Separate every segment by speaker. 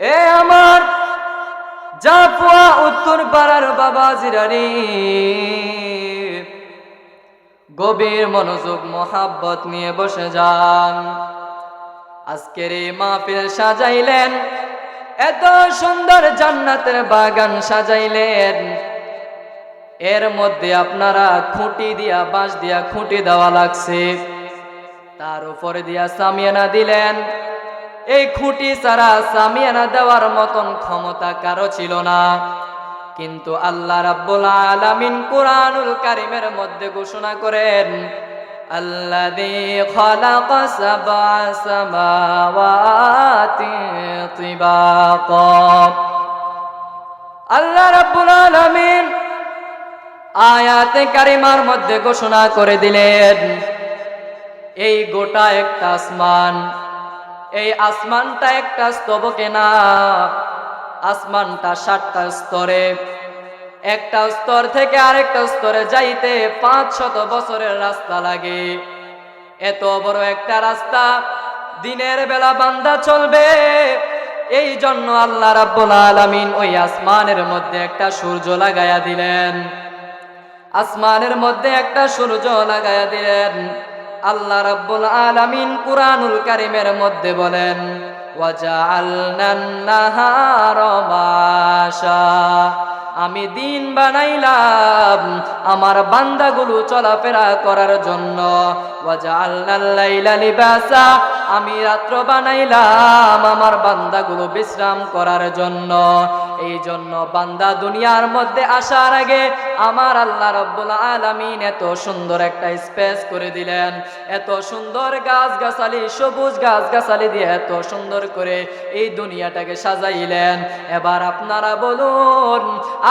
Speaker 1: এ আমার জাফুয়া উত্তর পাড়ার বাবা জিরানি। গভীর মনোযোগ, মহাব্বত নিয়ে বসে যান। আজকের এই মাহফিল সাজাইলেন, এত সুন্দর জান্নাতের বাগান সাজাইলেন। এর মধ্যে আপনারা খুঁটি দিয়া, বাঁশ দিয়া খুঁটি দেওয়া লাগছে। তার উপরে দিয়া সামিয়ানা দিলেন। এই খুঁটি ছাড়া সামিয়ানা দেওয়ার মতন ক্ষমতা কারও ছিল না। কিন্তু আল্লাহ রাব্বুল আলামিন কুরআনুল কারীমের মধ্যে ঘোষণা করেন, আল্লাযী খালাকা সাবআ সামাওয়াতি তিবাকা। আল্লাহ রাব্বুল আলামিন আয়াতে কারিমার মধ্যে ঘোষণা করে দিলেন, এই গোটা একটা আসমান এই আসমানটা একটা স্তবকে না আসমানটা সাতটা স্তরে। একটা স্তর থেকে আরেকটা স্তরে যাইতে পাঁচ শত বছরের রাস্তা লাগে। এত বড় একটা রাস্তা, দিনের বেলা বান্দা চলবে। এই জন্য আল্লাহ রাব্বুল আলামিন ওই আসমানের মধ্যে একটা সূর্য লাগায়া দিলেন। আসমানের মধ্যে একটা সূর্য লাগায়া দিলেন। আল্লাহ রাব্বুল আলামিন কুরআনুল কারীমের মধ্যে বলেন ওয়াজআলনান নাহারা মাশা। আমি দিন বানাইলাম আমার বান্দাগুলো চলাফেরা করার জন্য। আমি রাত্র বানাইলাম আমার বান্দাগুলো বিশ্রাম করার জন্য। এই জন্য বান্দা দুনিয়ার মধ্যে আসার আগে আমার আল্লাহ রব্বুল আলামিন এত সুন্দর একটা স্পেস করে দিলেন। এত সুন্দর গাছ গাছালি সবুজ গাছ গাছালি দিয়ে এত সুন্দর করে এই দুনিয়াটাকে সাজাইলেন। এবার আপনারা বলুন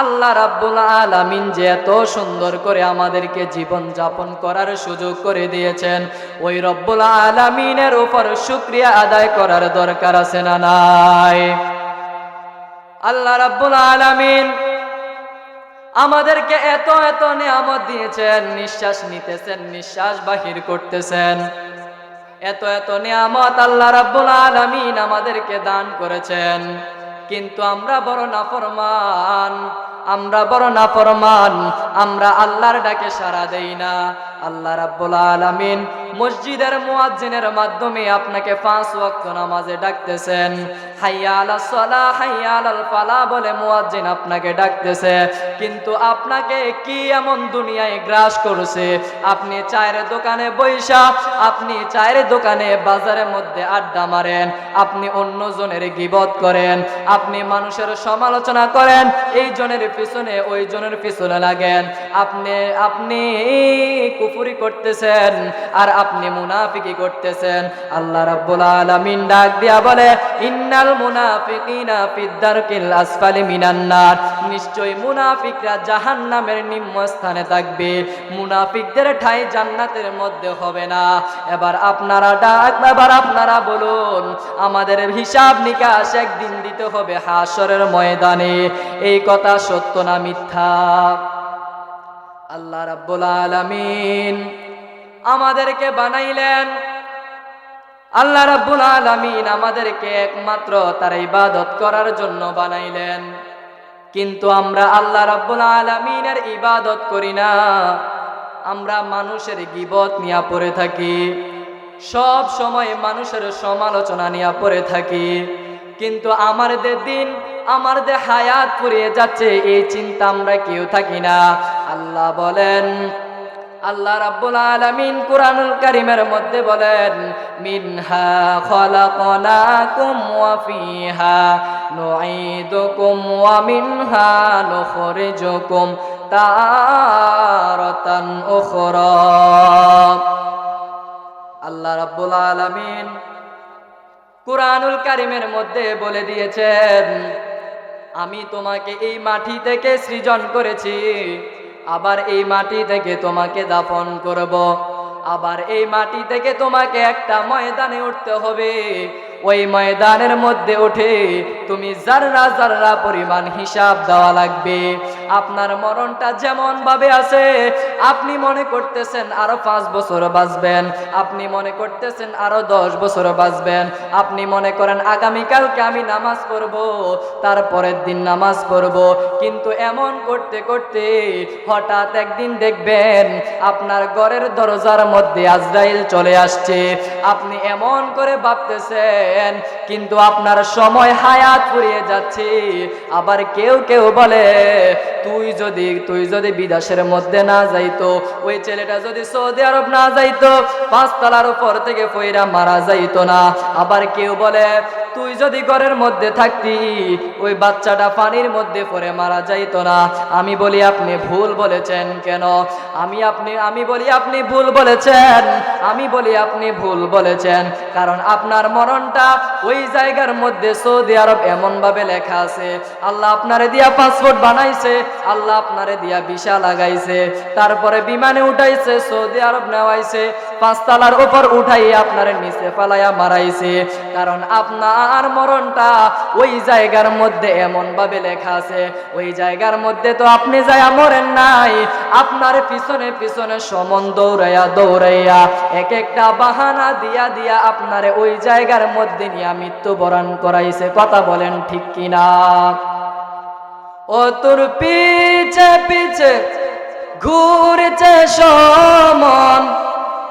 Speaker 1: আল্লাহ রাব্বুল আলামিন যে এত সুন্দর করে আমাদেরকে জীবন যাপন করার সুযোগ করে দিয়েছেন, ওই রব্বুল আলামিনের উপর শুক্রিয়া আদায় করার দরকার আছে না নাই? আল্লাহ রাব্বুল আলামিন আমাদেরকে এত এত নিয়ামত দিয়েছেন, নিঃশ্বাস নিতেছেন, নিঃশ্বাস বাহির করতেছেন। এত এত নিয়ামত আল্লাহ রাব্বুল আলামিন আমাদেরকে দান করেছেন। কিন্তু আমরা বড় নাফরমান। আমরা বড় নাফরমান, আমরা আল্লাহর ডাকে সাড়া দেই না। আল্লাহ রাব্বুল আলামিন মসজিদের মুয়াজ্জিনের মাধ্যমে আপনাকে পাঁচ ওয়াক্ত নামাজে ডাকতেছেন। হাইয়া আলা সলা, হাইয়া আলাল ফালা বলে মুয়াজ্জিন আপনাকে ডাকতেছে। কিন্তু আপনাকে কি এমন দুনিয়ায় গ্রাস করছে? আপনি চায়ের দোকানে বৈশা, আপনি চায়ের দোকানে বাজারের মধ্যে আড্ডা মারেন, আপনি অন্য জনের গিবত করেন, আপনি মানুষের সমালোচনা করেন, এই জনের পিছনে ওই জনের পিছনে লাগেন। আপনি আপনি কুফুরি করতেছেন আর আপনি মুনাফিকি করতেছেন। আল্লাহ রাব্বুল আলামিন ডাক দিয়া বলে, ইন্নাল মুনাফিকিনা ফিদ্দারকিল আসফালি মিনান নার। নিশ্চয় মুনাফিকরা জাহান্নামের নিম্ন স্থানে থাকবে। মুনাফিকদের ঠাই জান্নাতের মধ্যে হবে না। এবার আপনারা ডাক, এবার আপনারা বলুন, আমাদের হিসাব নিকাশ একদিন দিতে হবে হাসরের ময়দানে। এই কথা সত্য না মিথ্যা? আল্লাহ রাব্বুল আলামিন আমাদেরকে বানাইলেন। আল্লাহ রাব্বুল আলামিন আমাদেরকে একমাত্র তার ইবাদত করার জন্য বানাইলেন। কিন্তু আমরা আল্লাহ রাব্বুল আলামিনের ইবাদত করি না। আমরা মানুষের গিবত নিয়ে পড়ে থাকি। সব সময় মানুষের সমালোচনা নিয়ে পড়ে থাকি। কিন্তু আমাদের দিন আমাদের হায়াত ফুরিয়ে যাচ্ছে, এই চিন্তা আমরা কেউ থাকি না। আল্লাহ বলেন, আল্লাহ রাব্বুল আলামিন কুরআনুল কারীমের মধ্যে বলেন, মিনহা খলাকনাকুম ওয়া ফিহা নুঈদুকুম ওয়া মিনহা নুখরিজুকুম তারাতান উখরা। আল্লাহ রাব্বুল আলামিন কুরআনুল কারীমের মধ্যে বলে দিয়েছেন আমি তোমাকে এই মাটি থেকে সৃজন করেছি। আবার এই মাটি থেকে তোমাকে দাফন করব। আবার এই মাটি থেকে তোমাকে একটা ময়দানে উঠতে হবে। ওই ময়দানের মধ্যে উঠে তুমি জাররা জাররা পরিমাণ হিসাব দেওয়া লাগবে আপনার মরণটা যেমন ভাবে আছে, আপনি মনে করতেছেন আরও পাঁচ বছর বাঁচবেন, আপনি মনে করতেছেন আরও দশ বছর বাঁচবেন, আপনি মনে করেন আগামীকালকে আমি নামাজ পড়ব, তারপরের দিন নামাজ পড়ব, কিন্তু এমন করতে করতে হঠাৎ একদিন দেখবেন আপনার ঘরের দরজার মধ্যে আজরাইল চলে আসছে। আপনি এমন করে ভাবতেছেন, কিন্তু আপনার সময় হায়াত ফুরিয়ে যাচ্ছে। আবার কেউ কেউ বলে তুই যদি তুই যদি বিদেশের মধ্যে না যাইতো, ওই ছেলেটা যদি সৌদি আরব না যাইতো, পাঁচতলার উপর থেকে পয়রা মারা যাইতো না। আবার কেউ বলে তুই যদি ঘরের মধ্যে থাকতি, ওই বাচ্চাটা পানির মধ্যে পড়ে মারা যাইত না। আমি বলি, আপনি ভুল বলেছেন কেন? আমি আপনি, আমি বলি, আপনি ভুল বলেছেন। আমি বলি, আপনি ভুল বলেছেন। কারণ আপনার মরণটা ওই জায়গার মধ্যে সৌদি আরব এমন ভাবে লেখা আছে। আল্লাহ আপনারে দিয়া পাসপোর্ট বানাইছে, আল্লাহ আপনারে দিয়া ভিসা লাগাইছে, তারপরে বিমানে উঠাইছে, সৌদি আরব নেওয়াইছে পাঁচতলার উপর উঠাই আপনার নিচে ফালাইয়া মারাইছে। কারণ আপনার মরণটা ওই জায়গার মধ্যে এমন ভাবে লেখা আছে। ওই জায়গার মধ্যে তো আপনি যায় মরেন নাই। আপনার পিছনে পিছনে সমন দৌড়াইয়া দৌড়াইয়া এক একটা বাহানা দিয়া দিয়া আপনারে ওই জায়গার মধ্যে নিয়ে মৃত্যুবরণ করাইছে। কথা বলেন ঠিক কিনা? ও তোর পিছে পিছে ঘুরছে সমন।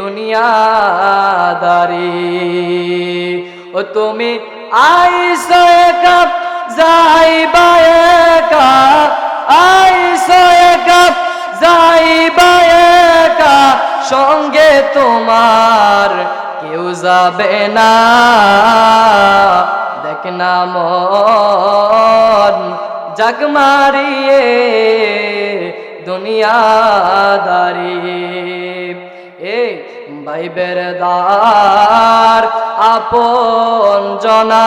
Speaker 1: দুনিয়াদারি। ও তুমি আইসো একা, যাইবা একা। আইসো একা, যাইবা একা। সঙ্গে তোমার কেউ যাবে না। দেখ না মন জাগ মারিয়ে দুনিয়াদারি। এ বাইবের দার আপন জনা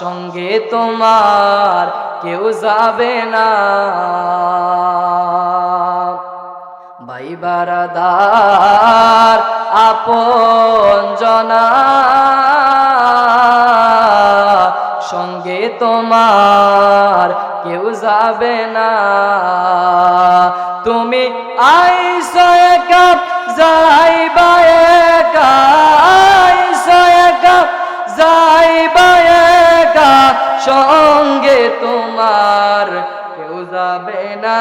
Speaker 1: সঙ্গে তোমার কেউ যাবে না। ভাই বারাদার, আপন জনা সঙ্গে তোমার কেউ যাবে না। তুমি আইসো একা যাইবা একা আইসো একা যাইবা একা সঙ্গে তোমার কেউ যাবে না।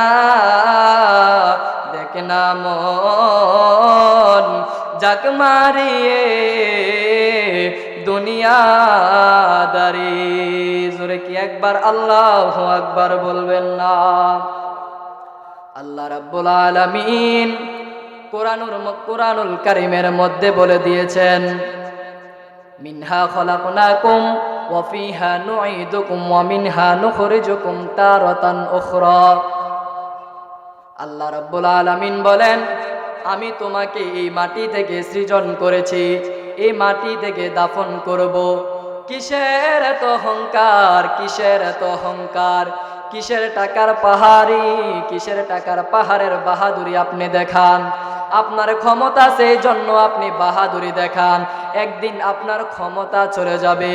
Speaker 1: দেখ না মন যাক মারিয়ে দুনিয়াদারি একবার আল্লাহ আকবার বলবেন না। আল্লাহ রাব্বুল আলামিন কোরআনুর কোরআনুল কারিমের মধ্যে বলে দিয়েছেন, মিনহা খলাকনাকুম ওয়া ফিহা নুঈদুকুম ওয়া মিনহা নুখরিজুকুম তারাতান উখরা। আল্লাহ রাব্বুল আলামিন বলেন, আমি তোমাকে এই মাটি থেকে সৃজন করেছি, এই মাটি থেকে দাফন করব। কিসের এত অহংকার, কিসের এত অহংকার? কিসের টাকার পাহাড়ি, কিসের টাকার পাহাড়ের বাহাদুরি আপনি দেখান? আপনার ক্ষমতা সেই জন্য আপনি বাহাদুরি দেখান। একদিন আপনার ক্ষমতা চলে যাবে।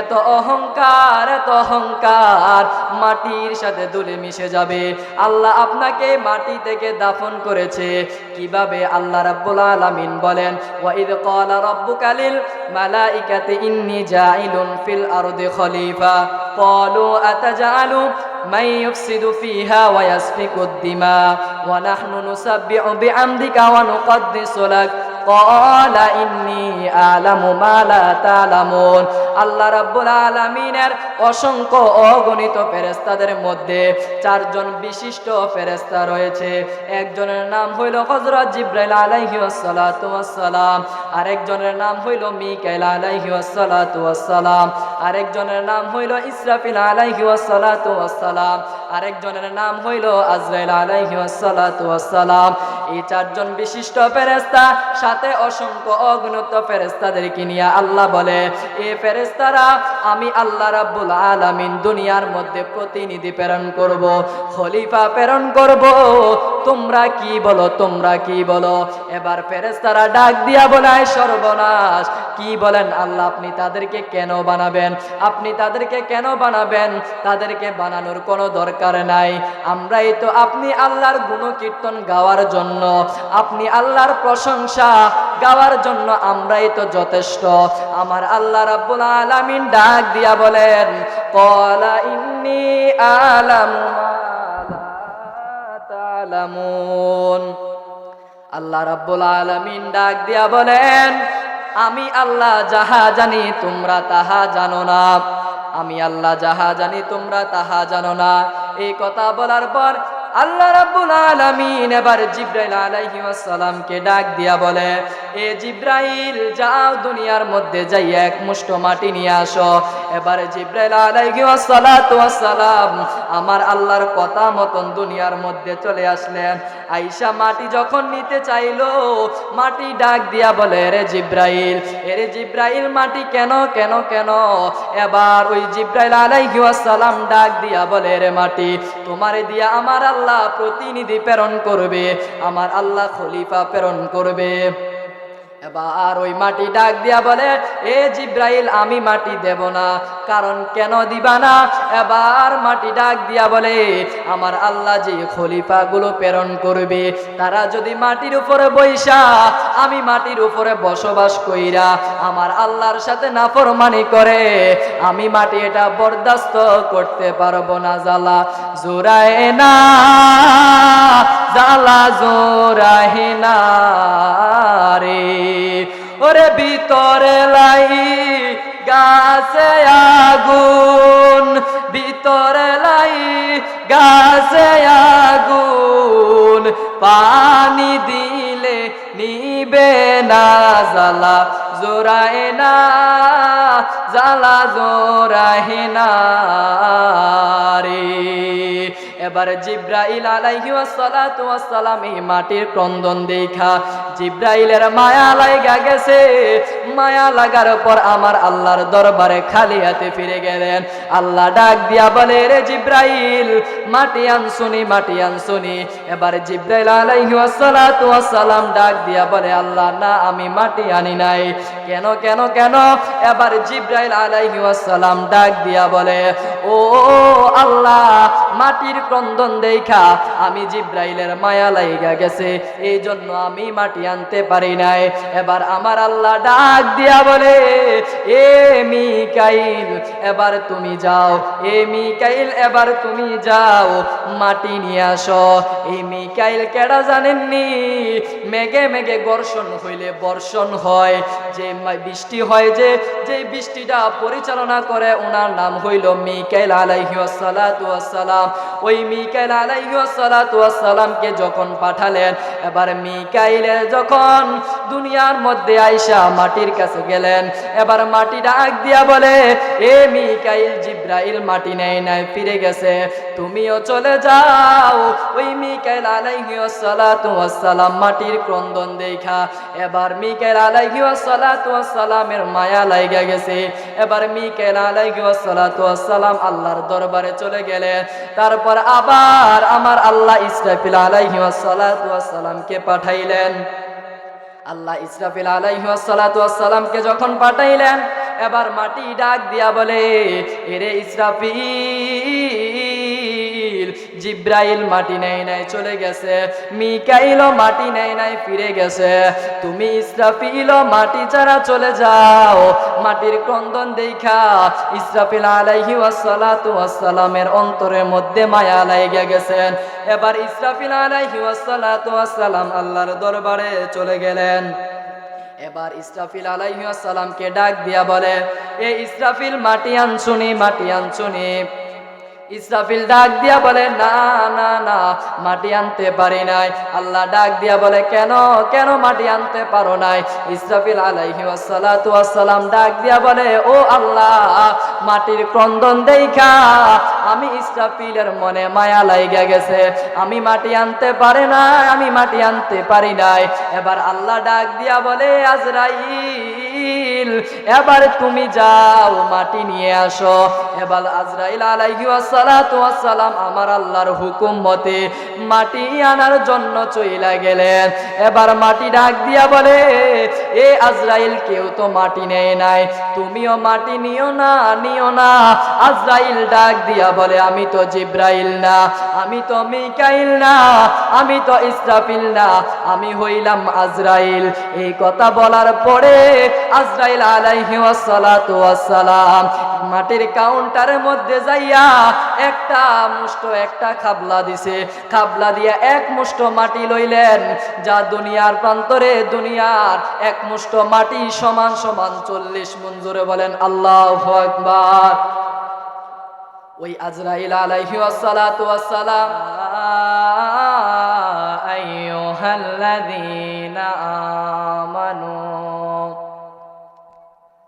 Speaker 1: এত অহংকার এত অহংকার মাটির সাথে দুলে মিশে যাবে। আল্লাহ আপনাকে মাটি থেকে দাফন করেছে। কীভাবে আল্লাহ রাব্বুল আলামিন বলেন, ওয়াইদ ক্বালা রাব্বুকা লিল মালাইকাতি ইন্নী জাইলুন ফিল আরদি খলিফা। ক্বালু আতাজালু من يفسد فيها ويسفك الدماء ونحن نسبح بعمدك ونقدس لك قال إني أعلم ما لا تعلمون আল্লাহ রাব্বুল আলামিনের অসংখ্য অগণিত ফেরেশতাদের মধ্যে চারজন বিশিষ্ট ফেরেশতা রয়েছে একজনের নাম হইল হযরত জিব্রাইল আলাইহি ওয়াসসালাতু ওয়াসসালাম আরেকজনের নাম হইল মিকাইল আলাইহি ওয়াসসালাতু ওয়াসসালাম আরেকজনের নাম হইল ইসরাফিল আলাইহি ওয়াসসালাতু ওয়াসসালাম। আরেকজনের নাম হইল আজরাইল আলাইহি ওয়াসসালাতু ওয়াসসালাম। এই চারজন বিশিষ্ট ফেরেশতা, সাথে অসংখ্য অগণিত ফেরেশতাদেরকে নিয়ে আল্লাহ বলে এই ফেরেশতারা, আমি আল্লাহ রাব্বুল আলামিন দুনিয়ার মধ্যে প্রতিনিধি প্রেরণ করব, খলিফা প্রেরণ করব। তোমরা কি বলো, তোমরা কি বলো? এবার ফেরেশতারা ডাক দিয়া বলে, "আয় সর্বনাশ, কি বলেন আল্লাহ, আপনি তাদেরকে কেন বানাবেন? আপনি তাদেরকে কেন বানাবেন? তাদেরকে বানানোর কোনো দরকার নাই। আমরাই তো আপনি আল্লাহর গুণকীর্তন গাওয়ার জন্য, আপনি আল্লাহর প্রশংসা গাওয়ার জন্য আমরাই তো যথেষ্ট। আমার আল্লাহ রাব্বুল আলামিন ডাক দিয়া বলেন, কলা ইন্নি আলামু তা'লামুন। আল্লাহ রাব্বুল আলামিন ডাক দিয়া বলেন, আমি আল্লাহ যাহা জানি তোমরা তাহা জানো না। আমি আল্লাহ যাহা জানি তোমরা তাহা জানো না। এই কথা বলার পর আল্লাহ রাব্বুল আলামিন এবার জিব্রাইল আলাইহি ওয়াসাল্লামকে ডাক দিয়া বলে, এ জিব্রাইল, যাও দুনিয়ার মধ্যে যাই, এক মুষ্ট মাটি নিয়ে আসো। এবার জিব্রাইল আলাইহি ওয়াসাল্লাতু ওয়াসালাম আমার আল্লাহর কথা মতন দুনিয়ার মধ্যে চলে আসলেন। আইসা মাটি যখন নিতে চাইলো, মাটি ডাক দিয়া বলে রে জিব্রাইল, এরে জিব্রাইল, মাটি কেন কেন কেন? এবার ওই জিব্রাইল আলাইহি ওয়াসাল্লাম ডাক দিয়া বলে রে মাটি, তোমারে দিয়া আমার আল্লাহ প্রতিনিধি প্রেরণ করবে আমার আল্লাহ খলিফা প্রেরণ করবে। এবার ওই মাটি ডাক দিয়া বলে, এ জিব্রাইল, আমি মাটি দেব না। কারণ কেন দিবা না? এবার মাটি ডাক দিয়া বলে, আমার আল্লাহ যে খলিফা গুলো প্রেরণ করবে, তারা যদি মাটির উপরে বৈশা, আমি মাটির উপরে বসবাস কইরা আমার আল্লাহর সাথে নাফরমানি করে, আমি মাটি এটা বরদাস্ত করতে পারব না জ্বালা জোরায় না জ্বালা জোরাহে রে। ওরে ভিতরে লাই, গাছে আগুন। ভিতরে লাই, গাছে আগুন। পানি দিলে নিবে না জ্বালা জোরায় না, জ্বালা জোরাহে রে। এবার জিব্রাইল আলাইহি ওয়াসসালাতু ওয়াসসালাম এই মাটির ক্রন্দন দেখা। জিব্রাইলের মায়া লাগা গেছে। মায়া লাগার পর আমার আল্লাহর দরবারে খালি হাতে ফিরে গেলেন। আল্লাহ ডাক দিয়া বলে, রে জিব্রাইল, মাটি আনসুনি মাটি আনসুনি। এবার জিব্রাইল আলাইহি ওয়াসসালাতু ওয়াসসালাম ডাক দিয়া বলে, আল্লাহ, না, আমি মাটি আনি নাই। কেন কেন কেন? এবার জিব্রাইল আলাইহি ওয়াসসালাম ডাক দিয়া বলে, ও আল্লাহ, মাটির ক্রন্দন দেখা। আমি জিব্রাইলের মায়া লাইগা গেছে। এই জন্য আমি মাটি আনতে পারি নাই। এবার আমার আল্লাহ ডাক দিয়া বলে, এ মিকাইল, এবার তুমি যাও। এ মিকাইল, এবার তুমি যাও। মাটি নিয়ে আসো। এই মিকাইল কেডা জানেননি? মেঘে মেঘে বর্ষণ হইলে বর্ষণ হয়। যে বৃষ্টি হয় যে যে বৃষ্টিটা পরিচালনা করে ওনার নাম হইল মিকাইল আলাইহি আসসালাতু আসসালাম। ওই মিকাইল আলাইহি আসসালাতু আসসালামকে যখন পাঠালেন, এবার মিকাইলের যখন দুনিয়ার মধ্যে আইসা মাটির কাছে গেলেন, এবার মাটি ডাক দিয়া বলে, এ মিকাইল জিব্রাইল, মাটি নেই, নাই, ফিরে গেছে। তুমিও চলে যাও। ওই মিকাইল আলাইহি আসসালাতু আসসালাম মাটির ক্রন্দন দেখা। এবার মিকাইল আলাইহি আসসালাতু আসসালামের মায়া লাইগা গেছে। এবার মিকাইল আলাইহি আসসালাতু আসসালাম আল্লাহর দরবারে চলে গেলেন। তারপর আবার আমার আল্লাহ ইসরাফিল আলাইহি আসসালাতু আসসালামকে পাঠাইলেন। আল্লাহ ইসরাফিল আলাইহি আসসালাতু আসসালামকে যখন পাঠাইলেন এবার মাটি ডাক দিয়া বলে এরে ইসরাফিল জিব্রাইল মাটি নেই নাই, চলে গেছে। মিকাইলও মাটি নেই নাই, ফিরে গেছে। তুমি ইসরাফিলও মাটি ছাড়া চলে যাও। মাটির ক্রন্দন দেখা, ইসরাফিল আলাইহি ওয়াসসালাতু ওয়াসসালামের অন্তরের মধ্যে মায়া লাইগা গেছেন। এবার ইসরাফিল আলাইহি ওয়াসসালাতু ওয়াসসালাম আল্লাহর দরবারে চলে গেলেন। এবার ইসরাফিল আলাইসালামকে ডাক দিয়া বলে, এ ইসরাফিল, মাটি আনছুনি মাটি আনছুনি। ইসরাফিল ডাক দিয়া বলে, না না না, মাটি আনতে পারি নাই। আল্লাহ ডাক দিয়া বলে, কেন কেন মাটি আনতে পারো নাই? ইসরাফিল আলাইহি ওয়াসসালাম ডাক দিয়া বলে, ও আল্লাহ, মাটির ক্রন্দন দেইখা আমি ইসরাফিলের মনে মায়া লাইগা গেছে। আমি মাটি আনতে পারে না আমি মাটি আনতে পারি নাই। এবার আল্লাহ ডাক দিয়া বলে, আজরাইল এবার তুমি যাও মাটি নিয়ে আসো। এবার আজরাইল আলাইহি ওয়াসসালাম আমার আল্লাহর হুকুম মতে মাটি আনার জন্য চইলা গেলেন। এবার মাটি ডাক দিয়া বলে, এ আজরাইল, কেউ তো মাটি নেয় নাই। তুমিও মাটি নিও না নিও না। আজরাইল ডাক দিয়া বলে, আমি তো জিব্রাইল না, আমি তো মিকাইল না, আমি তো ইসরাফিল না, আমি হইলাম আজরাইল। এই কথা বলার পরে আজরাইল আলাইহি ওয়াসসালাতু ওয়াসসালাম, মাটির কাউন্টারের মধ্যে যাইয়া একটা মুষ্ট, একটা খাবলা দিছে। খাবলা দিয়া এক মুষ্ট মাটি লইলেন, যা দুনিয়ার প্রান্তরে দুনিয়ার এক মুষ্ট মাটি সমান সমান চল্লিশ মঞ্জুরে বলেন, আল্লাহ আকবার। ওই আজরাইল আলাইহি ওয়াসসালাতু ওয়াসসালাম আইয়ুহাল্লাযীনা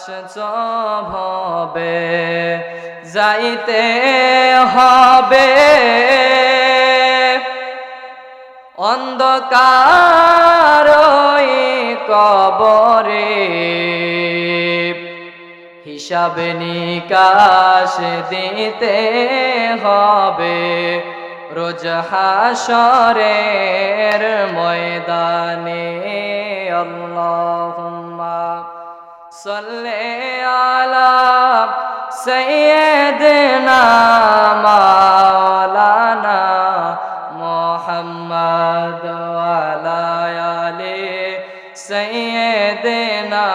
Speaker 1: আসছ হবে যাইতে হবে। অন্ধকার কবরে হিসাবে নিকাশ দিতে হবে। রোজ হাসরের ময়দানে আল্লাহুম্মা সাল্লি আলা সাইয়্যিদিনা মাওলানা মুহাম্মদ ওয়ালা আলি সাইয়্যিদিনা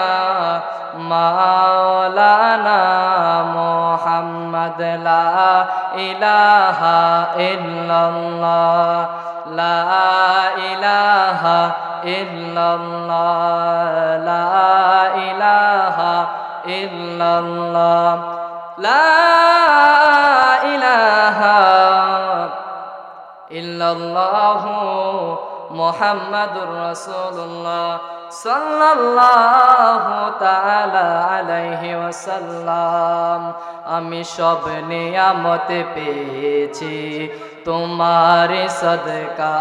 Speaker 1: মাওলানা মুহাম্মদ লা ইলাহা ইল্লাল্লাহ, লা ইলাহা ইল্লাল্লাহ। ইল্লাল্লাহ। লা ইলাহা ইল্লাল্লাহু মুহাম্মাদুর রাসূলুল্লাহ সাল্লাল্লাহু তাআলা আলাইহি ওয়াসাল্লাম। আমি সব নিয়ামত পেয়েছি তোমার সদকায়।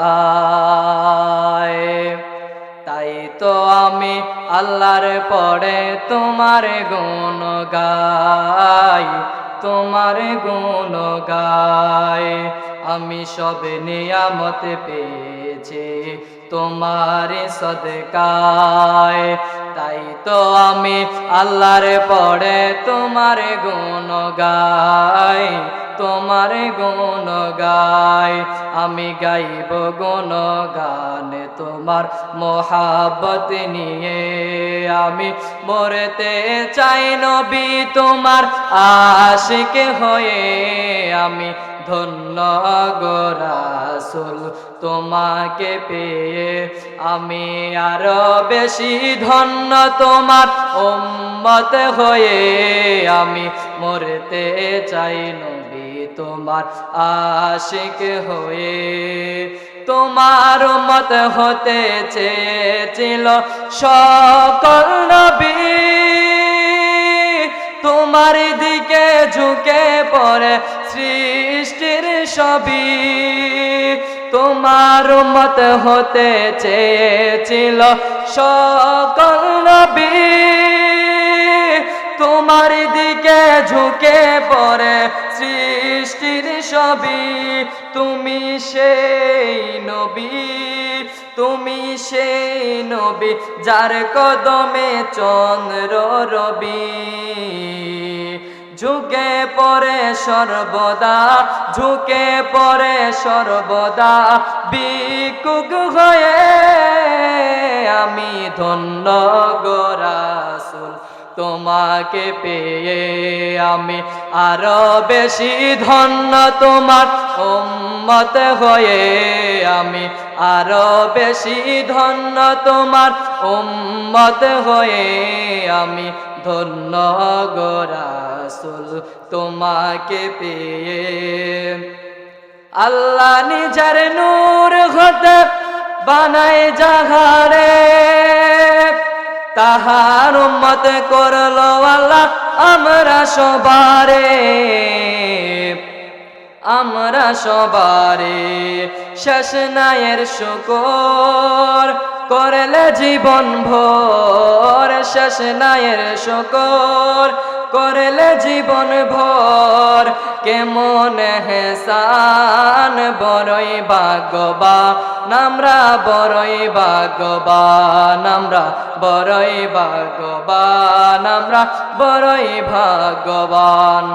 Speaker 1: তাই তো আমি আল্লাহর পরে তোমার গুণ গাই, তোমার গুণ গাই। আমি সব নিয়ামত পেয়েছি তোমার সদকায়। তাই তো আমি আল্লাহর পড়ে তোমার গুণ গাই তোমার গুণ গাই আমি গাইব গুণ গান তোমার মোহাবত নিয়ে। আমি মরতে চাই নবী তোমার আশিক হয়ে। আমি ধন্য গোরাসুল তোমাকে পেয়ে আমি আরও বেশি ধন্য তোমার উম্মত হয়ে আমি মরতে চাই নবী তোমার আশিক হয়ে। তোমার মত হতে চেয়েছিল সকল নবী। তোমার দিকে ঝুঁকে পড়ে সৃষ্টির সবই তোমার মত হতে চেয়েছিল। সকল নবী তোমার দিকে ঝুঁকে পড়ে, সৃষ্টির সবই তুমি সেই নবী, তুমি সেই নবী, যার কদমে চন্দ্র রবি। ঝুঁকে পরে সর্বদা ঝুঁকে পরে সর্বদা। বিকুক হয়ে আমি ধন্য গোরাসুল তোমাকে পেয়ে আমি আরও বেশি ধন্য তোমার উম্মত হয়ে আমি আরও বেশি ধন্য তোমার উম্মত হয়ে আমি ধন্য গোরাসুল তোমাকে পেয়ে। আল্লাহ নিজার নূর হতে বানায় জাহারে তাহার উম্মত করল আল্লাহ, আমরা সবারে। আমরা সবারে শেষ নায়ের শুকর করলে জীবন ভোর। শেষ নায়ের শুকর করলে জীবন ভর। কেমন হেসান, বড়ই বাগবা নামরা বড়ই বাগবা নামরা বড়ই বাগবা নামরা বড়ই ভাগ্যবান।